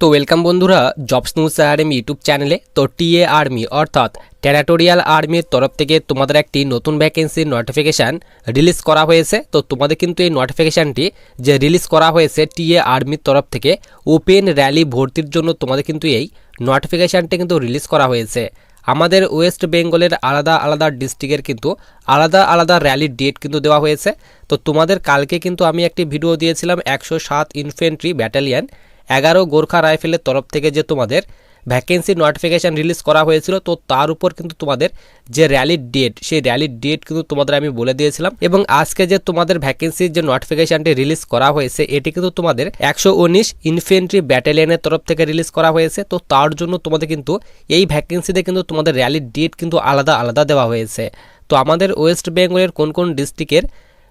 তো ওয়েলকাম বন্ধুরা jobs news army YouTube চ্যানেলে তো টিএ আর্মি অর্থাৎ টেরাটোরিয়াল আর্মির তরফ থেকে তোমাদের একটি নতুন ভ্যাকেন্সির নোটিফিকেশান রিলিজ করা হয়েছে। তো তোমাদের কিন্তু এই নোটিফিকেশানটি যে রিলিজ করা হয়েছে টিএ আর্মির তরফ থেকে ওপেন র্যালি ভর্তির জন্য তোমাদের কিন্তু এই নোটিফিকেশানটি কিন্তু রিলিজ করা হয়েছে। আমাদের ওয়েস্ট বেঙ্গলের আলাদা আলাদা ডিস্ট্রিক্টের কিন্তু আলাদা আলাদা র্যালির ডেট কিন্তু দেওয়া হয়েছে। তো তোমাদের কালকে কিন্তু আমি একটি ভিডিও দিয়েছিলাম একশো সাত ইনফেন্ট্রি ব্যাটালিয়ান এগারো গোর্খা রাইফেলের তরফ থেকে যে তোমাদের ভ্যাকেন্সি নোটিফিকেশান রিলিজ করা হয়েছিল, তো তার উপর কিন্তু তোমাদের যে র্যালির ডেট সেই র্যালির ডেট কিন্তু তোমাদের আমি বলে দিয়েছিলাম। এবং আজকে যে তোমাদের ভ্যাকেন্সির যে নোটিফিকেশানটি রিলিজ করা হয়েছে, এটি কিন্তু তোমাদের একশো উনিশ ইনফেন্ট্রি ব্যাটালিয়নের তরফ থেকে রিলিজ করা হয়েছে। তো তার জন্য তোমাদের কিন্তু এই ভ্যাকেন্সিতে কিন্তু তোমাদের র্যালির ডেট কিন্তু আলাদা আলাদা দেওয়া হয়েছে। তো আমাদের ওয়েস্ট বেঙ্গলের কোন কোন ডিস্ট্রিক্টের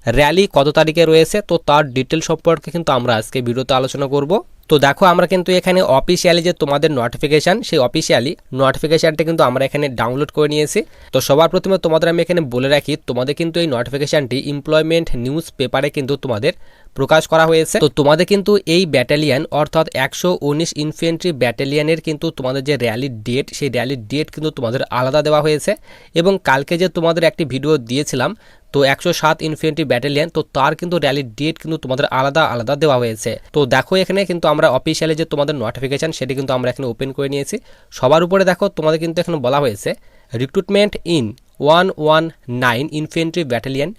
র্যালি কত তারিখে রয়েছে, তো তার ডিটেল সম্পর্কে কিন্তু আমরা আজকে ভিডিওতে আলোচনা করব। তো দেখো, আমরা কিন্তু এখানে অফিসিয়ালি যে তোমাদের নোটিফিকেশান সেই অফিসিয়ালি নোটিফিকেশানটা কিন্তু আমরা এখানে ডাউনলোড করে নিয়েছি। তো সবার প্রথমে তোমাদের আমি এখানে বলে রাখি, তোমাদের কিন্তু এই নোটিফিকেশানটি এমপ্লয়মেন্ট নিউজ পেপারে কিন্তু তোমাদের প্রকাশ করা হয়েছে। তো তোমাদের কিন্তু এই ব্যাটালিয়ান অর্থাৎ একশো উনিশ ইনফেন্ট্রি ব্যাটালিয়ানের কিন্তু তোমাদের যে র্যালির ডেট সেই র্যালির ডেট কিন্তু তোমাদের আলাদা দেওয়া হয়েছে। এবং কালকে যে তোমাদের একটি ভিডিও দিয়েছিলাম তো একশো সাত ইনফিনিটি ব্যাটালিয়ান তো তার কিন্তু র্যালির ডেট কিন্তু তোমাদের আলাদা আলাদা দেওয়া হয়েছে। তো দেখো এখানে কিন্তু আমরা অফিসিয়ালি যে তোমাদের নোটিফিকেশান সেটি কিন্তু আমরা এখানে ওপেন করে নিয়েছি। সবার উপরে দেখো, তোমাদের কিন্তু এখানে বলা হয়েছে recruitment in one one nine infantry battalion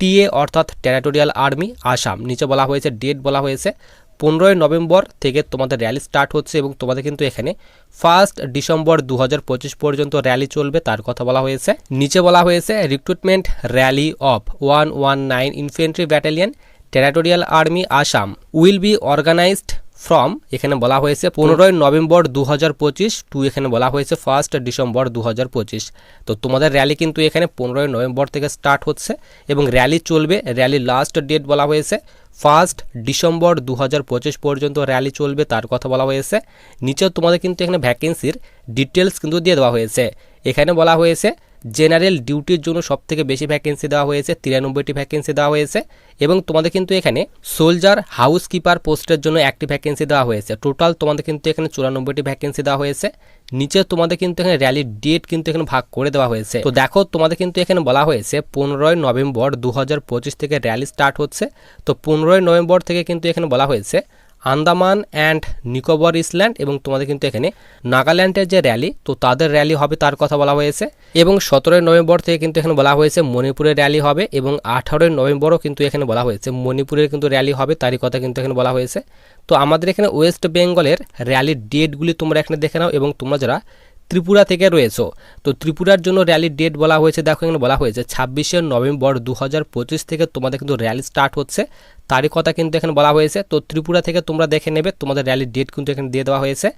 TA অর্থাৎ টেরিটোরিয়াল আর্মি আসাম নিচে বলা হয়েছে ডেট বলা হয়েছে। পনেরোই নভেম্বর থেকে তোমাদের র্যালি স্টার্ট হচ্ছে এবং তোমাদের কিন্তু এখানে ফার্স্ট ডিসেম্বর দু হাজার পঁচিশ পর্যন্ত র্যালি চলবে, তার কথা বলা হয়েছে। নিচে বলা হয়েছে recruitment rally of one one nine infantry battalion territorial army Assam will be organized from এখানে বলা হয়েছে পনেরোই নভেম্বর দু হাজার পঁচিশ টু এখানে বলা হয়েছে ফার্স্ট ডিসেম্বর দু হাজার পঁচিশ। তো তোমাদের র্যালি কিন্তু এখানে পনেরোই নভেম্বর থেকে স্টার্ট হচ্ছে এবং র্যালি চলবে র্যালির লাস্ট ডেট বলা হয়েছে। ফার্স্ট ডিসেম্বর দু হাজার পঁচিশ পর্যন্ত র্যালি চলবে, তার কথা বলা হয়েছে। নিচেও তোমাদের কিন্তু এখানে ভ্যাকেন্সির ডিটেলস কিন্তু দিয়ে দেওয়া হয়েছে। এখানে বলা হয়েছে জেনারেল ডিউটির জন্য সব থেকে বেশি ভ্যাকেন্সি দেওয়া হয়েছে, তিরানব্বইটি ভ্যাকেন্সি দেওয়া হয়েছে এবং তোমাদের কিন্তু এখানে সোলজার হাউস কিপার পোস্টের জন্য একটি ভ্যাকেন্সি দেওয়া হয়েছে। টোটাল তোমাদের কিন্তু এখানে চুরানব্বইটি ভ্যাকেন্সি দেওয়া হয়েছে। নিচে তোমাদের কিন্তু এখানে র্যালির ডেট কিন্তু এখানে ভাগ করে দেওয়া হয়েছে। তো দেখো, তোমাদের কিন্তু এখানে বলা হয়েছে পনেরোই নভেম্বর দু হাজার পঁচিশ থেকে র্যালি স্টার্ট হচ্ছে। তো পনেরোই নভেম্বর থেকে কিন্তু এখানে বলা হয়েছে আন্দামান অ্যান্ড নিকোবর ইসল্যান্ড এবং তোমাদের কিন্তু এখানে নাগাল্যান্ডের যে র্যালি, তো তাদের র্যালি হবে তার কথা বলা হয়েছে। এবং সতেরোই নভেম্বর থেকে কিন্তু এখানে বলা হয়েছে মণিপুরের র্যালি হবে এবং আঠারোই নভেম্বরও কিন্তু এখানে বলা হয়েছে। মণিপুরের কিন্তু র্যালি হবে তারই কথা কিন্তু এখানে বলা হয়েছে। তো আমাদের এখানে ওয়েস্ট বেঙ্গলের র্যালির ডেটগুলি তোমরা এখানে দেখে নাও এবং তোমরা যারা ত্রিপুরা থেকে রয়েছো। তো ত্রিপুরার জন্য র্যালির ডেট বলা হয়েছে, দেখো এখানে বলা হয়েছে, ছাব্বিশে নভেম্বর দু হাজার পঁচিশ থেকে তোমাদের কিন্তু র্যালি স্টার্ট হচ্ছে। তারই কথা কিন্তু এখানে বলা হয়েছে। তো ত্রিপুরা থেকে তোমরা দেখে নেবে, তোমাদের র্যালির ডেট কিন্তু এখানে দিয়ে দেওয়া হয়েছে।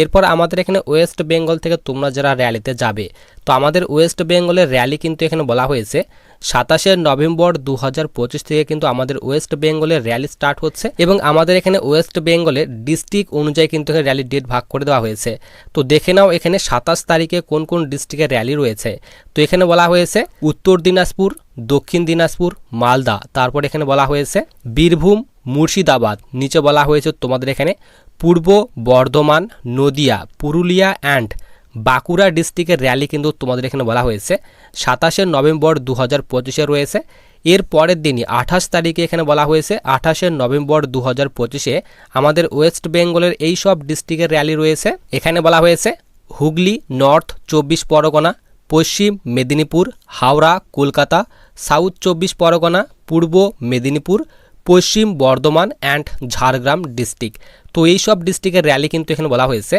এরপর আমাদের এখানে ওয়েস্ট বেঙ্গল থেকে তোমরা যারা র্যালিতে যাবে, তো আমাদের ওয়েস্ট বেঙ্গলের র্যালি কিন্তু এখানে বলা হয়েছে। সাতাশে নভেম্বর দু হাজার পঁচিশ থেকে কিন্তু আমাদের ওয়েস্ট বেঙ্গলের র্যালি স্টার্ট হচ্ছে এবং আমাদের এখানে ওয়েস্ট বেঙ্গলের ডিস্ট্রিক্ট অনুযায়ী কিন্তু এখানে র্যালির ডেট ভাগ করে দেওয়া হয়েছে। তো দেখে নাও এখানে সাতাশ তারিখে কোন কোন ডিস্ট্রিক্টের র্যালি রয়েছে। তো এখানে বলা হয়েছে উত্তর দিনাজপুর, দক্ষিণ দিনাজপুর, মালদা। তারপর এখানে বলা হয়েছে বীরভূম, মুর্শিদাবাদ। নিচে বলা হয়েছে তোমাদের এখানে পূর্ব বর্ধমান, নদিয়া, পুরুলিয়া অ্যান্ড বাঁকুড়া ডিস্ট্রিক্টের র্যালি কিন্তু তোমাদের এখানে বলা হয়েছে। সাতাশে নভেম্বর দু হাজার পঁচিশে রয়েছে। এর পরের দিনই, আঠাশ তারিখে এখানে বলা হয়েছে, আঠাশে নভেম্বর দু হাজার পঁচিশে আমাদের ওয়েস্ট বেঙ্গলের এই সব ডিস্ট্রিক্টের র্যালি রয়েছে। এখানে বলা হয়েছে, হুগলি, নর্থ চব্বিশ পরগনা, পশ্চিম মেদিনীপুর, হাওড়া, কলকাতা, সাউথ চব্বিশ পরগনা, পূর্ব মেদিনীপুর, পশ্চিম বর্ধমান অ্যান্ড ঝাড়গ্রাম ডিস্ট্রিক্ট তো এই সব ডিস্ট্রিক্টের র্যালি কিন্তু এখানে বলা হয়েছে।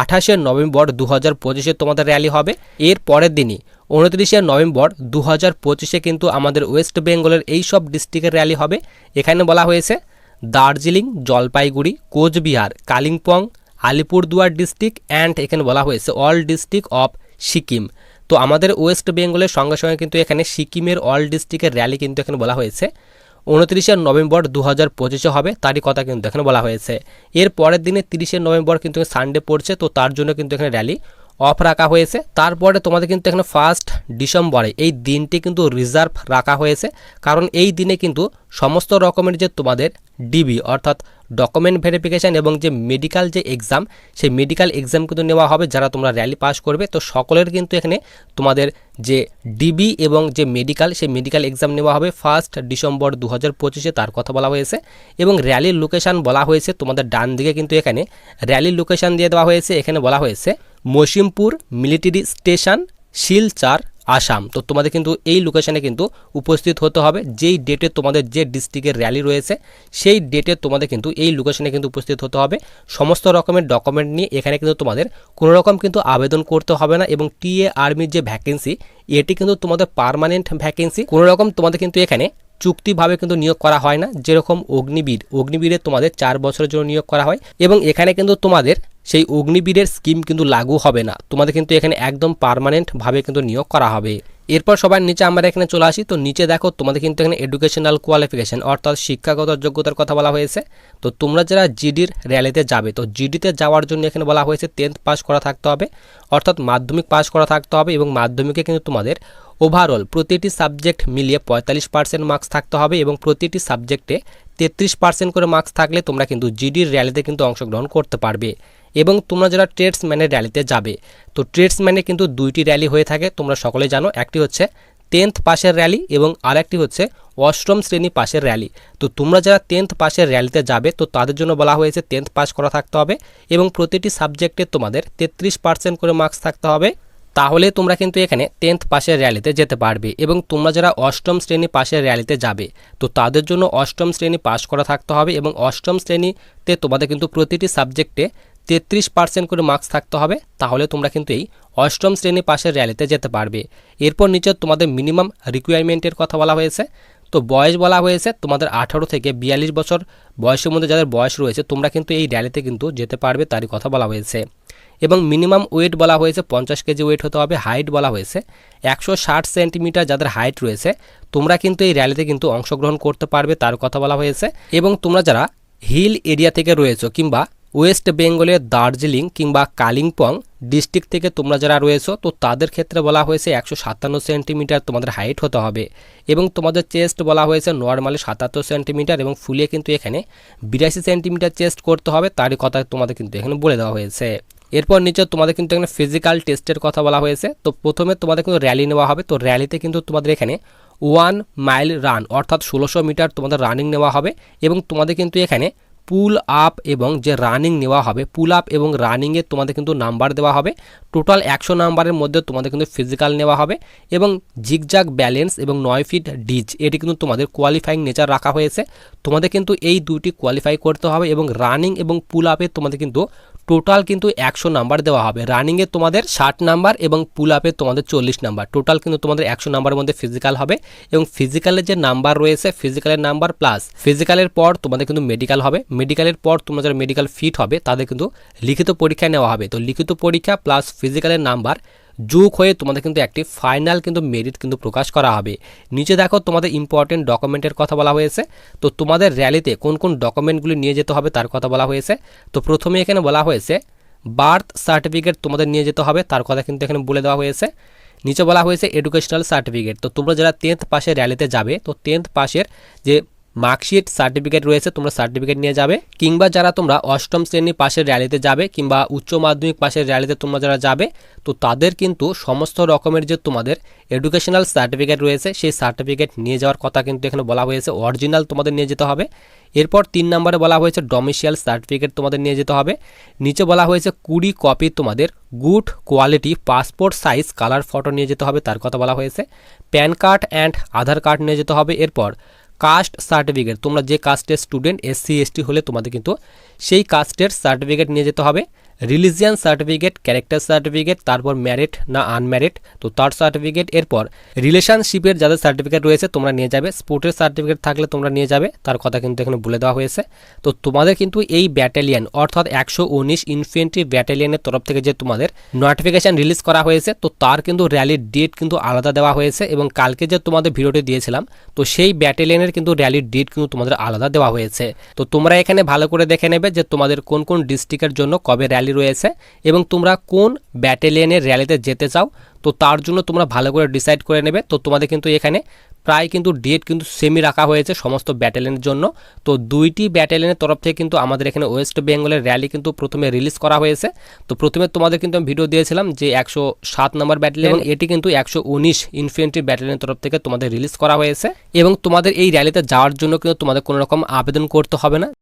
আঠাশে নভেম্বর দু হাজার পঁচিশে তোমাদের র্যালি হবে। এর পরের দিনই, উনত্রিশে নভেম্বর দু হাজার পঁচিশে কিন্তু আমাদের ওয়েস্ট বেঙ্গলের এই সব ডিস্ট্রিক্টের র্যালি হবে। এখানে বলা হয়েছে, দার্জিলিং, জলপাইগুড়ি, কোচবিহার, কালিম্পং, আলিপুরদুয়ার ডিস্ট্রিক্ট অ্যান্ড এখানে বলা হয়েছে অল ডিস্ট্রিক্ট অফ সিকিম তো আমাদের ওয়েস্ট বেঙ্গলের সঙ্গে সঙ্গে কিন্তু এখানে সিকিমের অল ডিস্ট্রিক্টের র্যালি কিন্তু এখানে বলা হয়েছে। উনত্রিশে নভেম্বর দু হাজার পঁচিশে হবে, তারই কথা কিন্তু এখানে বলা হয়েছে। এর পরের দিনে তিরিশে নভেম্বর কিন্তু সানডে পড়ছে, তো তার জন্য কিন্তু এখানে র্যালি অফ রাখা হয়েছে। তারপরে তোমাদের কিন্তু এখানে ফার্স্ট ডিসেম্বরে এই দিনটি কিন্তু রিজার্ভ রাখা হয়েছে, কারণ এই দিনে কিন্তু সমস্ত রকমের যে তোমাদের ডিবি অর্থাৎ ডকুমেন্ট ভেরিফিকেশান এবং যে মেডিকেল যে এক্সাম সেই মেডিকেল এক্সাম কিন্তু নেওয়া হবে যারা তোমরা র্যালি পাস করবে। তো সকলের কিন্তু এখানে তোমাদের যে ডিবি এবং যে মেডিকেল সেই মেডিকেল এক্সাম নেওয়া হবে ফার্স্ট ডিসেম্বর দু হাজার পঁচিশে, তার কথা বলা হয়েছে। এবং র্যালির লোকেশান বলা হয়েছে, তোমাদের ডান দিকে কিন্তু এখানে র্যালির লোকেশান দিয়ে দেওয়া হয়েছে। এখানে বলা হয়েছে, মসিমপুর মিলিটারি স্টেশন শিলচার আসাম। তো তোমাদের কিন্তু এই লোকেশানে কিন্তু উপস্থিত হতে হবে। যেই ডেটে তোমাদের যে ডিস্ট্রিক্টের র্যালি রয়েছে, সেই ডেটে তোমাদের কিন্তু এই লোকেশানে কিন্তু উপস্থিত হতে হবে। সমস্ত রকমের ডকুমেন্ট নিয়ে এখানে কিন্তু তোমাদের কোনো রকম কিন্তু আবেদন করতে হবে না এবং টিএ আর্মির যে ভ্যাকেন্সি এটি কিন্তু তোমাদের পারমানেন্ট ভ্যাকেন্সি কোনো রকম তোমাদের কিন্তু এখানে চুক্তিভাবে কিন্তু নিয়োগ করা হয় না। যেরকম অগ্নিবীর, অগ্নিবীরে তোমাদের চার বছরের জন্য নিয়োগ করা হয় এবং এখানে কিন্তু তোমাদের সেই অগ্নিবীরের স্কিম কিন্তু লাগু হবে না। তোমাদের কিন্তু এখানে একদম পারমানেন্টভাবে কিন্তু নিয়োগ করা হবে। এরপর সবার নিচে আমরা এখানে চলে আসি। তো নিচে দেখো, তোমাদের কিন্তু এখানে এডুকেশনাল কোয়ালিফিকেশন অর্থাৎ শিক্ষাগত যোগ্যতার কথা বলা হয়েছে। তো তোমরা যারা জিডির র্যালিতে যাবে, তো জিডিতে যাওয়ার জন্য এখানে বলা হয়েছে টেন্থ পাস করা থাকতে হবে, অর্থাৎ মাধ্যমিক পাস করা থাকতে হবে এবং মাধ্যমিকে কিন্তু তোমাদের ওভারঅল প্রতিটি সাবজেক্ট মিলিয়ে পঁয়তাল্লিশ পার্সেন্ট মার্কস থাকতে হবে এবং প্রতিটি সাবজেক্টে তেত্রিশ পার্সেন্ট করে মার্কস থাকলে তোমরা কিন্তু জিডির র্যালিতে কিন্তু অংশগ্রহণ করতে পারবে। এবং তোমরা যারা ট্রেডসম্যানের র্যালিতে যাবে, তো ট্রেডসম্যানে কিন্তু দুইটি র্যালি হয়ে থাকে, তোমরা সকলে জানো। একটি হচ্ছে টেন্থ পাশের র্যালি এবং আরেকটি হচ্ছে অষ্টম শ্রেণি পাশের র্যালি। তো তোমরা যারা টেন্থ পাশের র্যালিতে যাবে, তো তাদের জন্য বলা হয়েছে টেন্থ পাস করা থাকতে হবে এবং প্রতিটি সাবজেক্টে তোমাদের তেত্রিশ পার্সেন্ট করে মার্কস থাকতে হবে। তাহলে তোমরা কিন্তু এখানে টেন্থ পাশের র্যালিতে যেতে পারবে এবং তোমরা যারা অষ্টম শ্রেণি পাশের র্যালিতে যাবে, তো তাদের জন্য অষ্টম শ্রেণি পাস করা থাকতে হবে এবং অষ্টম শ্রেণীতে তোমাদের কিন্তু প্রতিটি সাবজেক্টে তেত্রিশ পার্সেন্ট করে মার্কস থাকতে হবে, তাহলে তোমরা কিন্তু এই অষ্টম শ্রেণি পাশের র্যালিতে যেতে পারবে। এরপর নিচে তোমাদের মিনিমাম রিকোয়ারমেন্টের কথা বলা হয়েছে। তো বয়স বলা হয়েছে তোমাদের আঠারো থেকে বিয়াল্লিশ বছর। বয়সের মধ্যে যাদের বয়স রয়েছে, তোমরা কিন্তু এই র্যালিতে কিন্তু যেতে পারবে তারই কথা বলা হয়েছে। এবং মিনিমাম ওয়েট বলা হয়েছে, পঞ্চাশ কেজি ওয়েট হতে হবে হাইট বলা হয়েছে। একশো ষাট সেন্টিমিটার যাদের হাইট রয়েছে, তোমরা কিন্তু এই র্যালিতে কিন্তু অংশগ্রহণ করতে পারবে, তার কথা বলা হয়েছে। এবং তোমরা যারা হিল এরিয়া থেকে রয়েছো কিংবা ওয়েস্ট বেঙ্গলের দার্জিলিং কিংবা কালিম্পং ডিস্ট্রিক্ট থেকে তোমরা যারা রয়েছো, তো তাদের ক্ষেত্রে বলা হয়েছে একশো সাতান্ন সেন্টিমিটার তোমাদের হাইট হতে হবে এবং তোমাদের চেস্ট বলা হয়েছে নর্মালি সাতাত্তর সেন্টিমিটার এবং ফুলিয়ে কিন্তু এখানে বিরাশি সেন্টিমিটার চেস্ট করতে হবে তারই কথা তোমাদের কিন্তু এখানে বলে দেওয়া হয়েছে। এরপর নিচে তোমাদের কিন্তু এখানে ফিজিক্যাল টেস্টের কথা বলা হয়েছে, তো প্রথমে তোমাদের কিন্তু র্যালি নেওয়া হবে, তো র্যালিতে কিন্তু তোমাদের এখানে ওয়ান মাইল রান অর্থাৎ ষোলোশো মিটার তোমাদের রানিং নেওয়া হবে এবং তোমাদের কিন্তু এখানে পুল আপ এবং যে রানিং নেওয়া হবে পুল আপ এবং রানিংয়ে তোমাদের কিন্তু নাম্বার দেওয়া হবে। টোটাল একশো নাম্বারের মধ্যে তোমাদের কিন্তু ফিজিক্যাল নেওয়া হবে এবং জিগজাগ ব্যালেন্স এবং নয় ফিট ডিজ এটি কিন্তু তোমাদের কোয়ালিফাইং নেচার রাখা হয়েছে। তোমাদের কিন্তু এই দুটি কোয়ালিফাই করতে হবে এবং রানিং এবং পুল আপে তোমাদের কিন্তু টোটাল কিন্তু একশো নাম্বার দেওয়া হবে। রানিংয়ে তোমাদের ষাট নাম্বার এবং পুল আপে তোমাদের চল্লিশ নাম্বার টোটাল কিন্তু তোমাদের একশো নাম্বারের মধ্যে ফিজিক্যাল হবে এবং ফিজিক্যালের যে নাম্বার রয়েছে ফিজিক্যালের নাম্বার প্লাস ফিজিক্যালের পর তোমাদের কিন্তু মেডিকেল হবে। মেডিকেলের পর তোমরা যারা মেডিকেল ফিট হবে, তাদের কিন্তু লিখিত পরীক্ষায় নেওয়া হবে। তো লিখিত পরীক্ষা প্লাস ফিজিক্যালের নাম্বার যোগ হয়ে তোমাদের কিন্তু একটি ফাইনাল কিন্তু মেরিট কিন্তু প্রকাশ করা হবে। নিচে দেখো তোমাদের ইম্পর্টেন্ট ডকুমেন্টের কথা বলা হয়েছে। তো তোমাদের র্যালিতে কোন কোন ডকুমেন্টগুলি নিয়ে যেতে হবে তার কথা বলা হয়েছে। তো প্রথমে এখানে বলা হয়েছে বার্থ সার্টিফিকেট তোমাদের নিয়ে যেতে হবে তার কথা কিন্তু এখানে বলে দেওয়া হয়েছে। নিচে বলা হয়েছে এডুকেশনাল সার্টিফিকেট তো তোমরা যারা টেন্থ পাশের র্যালিতে যাবে, তো টেন্থ পাশের যে মার্কশিট, সার্টিফিকেট রয়েছে, তোমরা সার্টিফিকেট নিয়ে যাবে। কিংবা যারা তোমরা অষ্টম শ্রেণি পাশের র্যালিতে যাবে, কিংবা উচ্চ মাধ্যমিক পাশের র্যালিতে তোমরা যারা যাবে, তো তাদের কিন্তু সমস্ত রকমের যে তোমাদের এডুকেশনাল সার্টিফিকেট রয়েছে, সেই সার্টিফিকেট নিয়ে যাওয়ার কথা কিন্তু এখানে বলা হয়েছে। অরিজিনাল তোমাদের নিয়ে যেতে হবে। এরপর তিন নম্বরে বলা হয়েছে ডোমিসিয়াল সার্টিফিকেট তোমাদের নিয়ে যেতে হবে। নিচে বলা হয়েছে কুড়ি কপি তোমাদের good quality passport size colour photo নিয়ে যেতে হবে, তার কথা বলা হয়েছে। PAN card and Aadhaar card নিয়ে যেতে হবে। এরপর কাস্ট সার্টিফিকেট তোমরা যে কাস্টের স্টুডেন্ট এসসি এসটি হলে তোমাদের কিন্তু সেই কাস্টের সার্টিফিকেট নিয়ে যেতে হবে। রিলিজিয়ান সার্টিফিকেট, ক্যারেক্টার সার্টিফিকেট, তারপর ম্যারিড না আনম্যারিড, তো তার সার্টিফিকেট, এরপর রিলেশনশিপের যাদের সার্টিফিকেট রয়েছে তোমরা নিয়ে যাবে, স্পোর্টের সার্টিফিকেট থাকলে তোমরা নিয়ে যাবে, তার কথা কিন্তু এখানে বলে দেওয়া হয়েছে। তো তোমাদের কিন্তু এই ব্যাটালিয়ান, অর্থাৎ একশো উনিশ ইনফেন্ট্রি ব্যাটালিয়ানের তরফ থেকে যে তোমাদের নোটিফিকেশান রিলিজ করা হয়েছে, তো তার কিন্তু র্যালির ডেট কিন্তু আলাদা দেওয়া হয়েছে এবং কালকে যে তোমাদের ভিডিওটি দিয়েছিলাম, তো সেই ব্যাটালিয়ানের কিন্তু র্যালির ডেট কিন্তু তোমাদের আলাদা দেওয়া হয়েছে। তো তোমরা এখানে ভালো করে দেখে নেবে যে তোমাদের কোন কোন ডিস্ট্রিক্টের জন্য কবে র্যালি র্যালি রয়েছে এবং তোমরা কোন ব্যাটালিয়নের র্যালিতে যেতে চাও তো তার জন্য তোমরা ভালো করে ডিসাইড করে নেবে। তো তোমাদের কিন্তু এখানে প্রায় কিন্তু ডেট কিন্তু সেমি রাখা হয়েছে সমস্ত ব্যাটালিয়নের জন্য। তো দুইটি ব্যাটালিয়নের তরফ থেকে কিন্তু আমাদের এখানে ওয়েস্ট বেঙ্গলের র্যালি কিন্তু প্রথমে রিলিজ করা হয়েছে। তো প্রথমে তোমাদের কিন্তু আমি ভিডিও দিয়েছিলাম যে একশো সাত নম্বর ব্যাটালিয়ন এবং এটি কিন্তু একশো উনিশ ইনফেন্ট্রি ব্যাটালিয়নের তরফ থেকে তোমাদের রিলিজ করা হয়েছে। এবং তোমাদের এই র্যালিতে যাওয়ার জন্য কিন্তু তোমাদের কোনো রকম আবেদন করতে হবে না।